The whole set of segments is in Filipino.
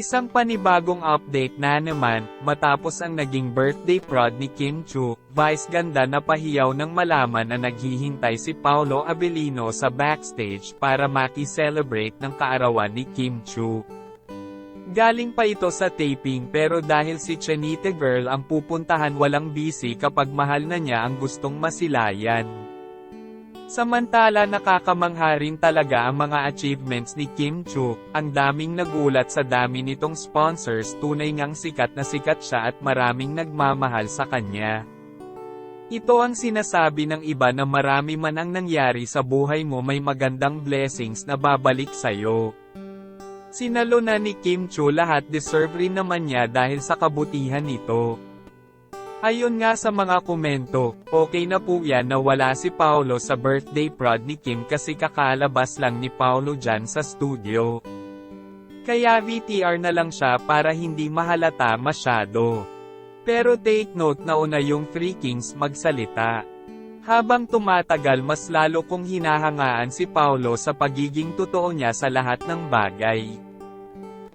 Isang panibagong update na naman, matapos ang naging birthday prod ni Kim Chu, vice ganda na pahiyaw ng malaman na naghihintay si Paolo Abelino sa backstage para maki-celebrate ng kaarawan ni Kim Chu. Galing pa ito sa taping pero dahil si Chanita Girl ang pupuntahan walang busy kapag mahal na niya ang gustong masilayan. Samantala nakakamangha rin talaga ang mga achievements ni Kim Chu, ang daming nagulat sa dami nitong sponsors tunay ngang sikat na sikat siya at maraming nagmamahal sa kanya. Ito ang sinasabi ng iba na marami man ang nangyari sa buhay mo may magandang blessings na babalik sa'yo. Sinalo na ni Kim Chu lahat deserve rin naman niya dahil sa kabutihan nito. Ayon nga sa mga komento, okay na po yan na wala si Paolo sa birthday prod ni Kim kasi kakalabas lang ni Paolo dyan sa studio. Kaya VTR na lang siya para hindi mahalata masyado. Pero take note na una yung Three Kings magsalita. Habang tumatagal mas lalo kong hinahangaan si Paolo sa pagiging totoo niya sa lahat ng bagay.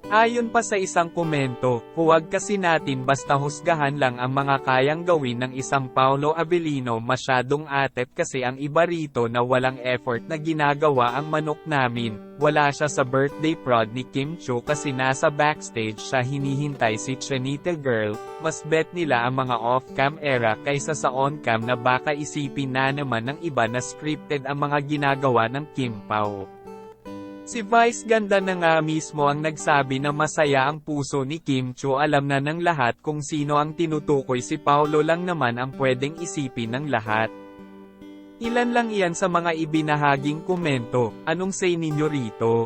Ayon pa sa isang komento, huwag kasi natin basta husgahan lang ang mga kayang gawin ng isang Paulo Abelino masyadong atep kasi ang iba rito na walang effort na ginagawa ang manok namin, wala siya sa birthday prod ni Kim Chu kasi nasa backstage siya hinihintay si Chanita Girl, mas bet nila ang mga off-cam era kaysa sa on-cam na baka isipin na naman ng iba na scripted ang mga ginagawa ng Kim Pao. Si Vice ganda na nga mismo ang nagsabi na masaya ang puso ni Kim Chu alam na ng lahat kung sino ang tinutukoy si Paulo lang naman ang pwedeng isipin ng lahat. Ilan lang iyan sa mga ibinahaging komento, anong say ninyo rito?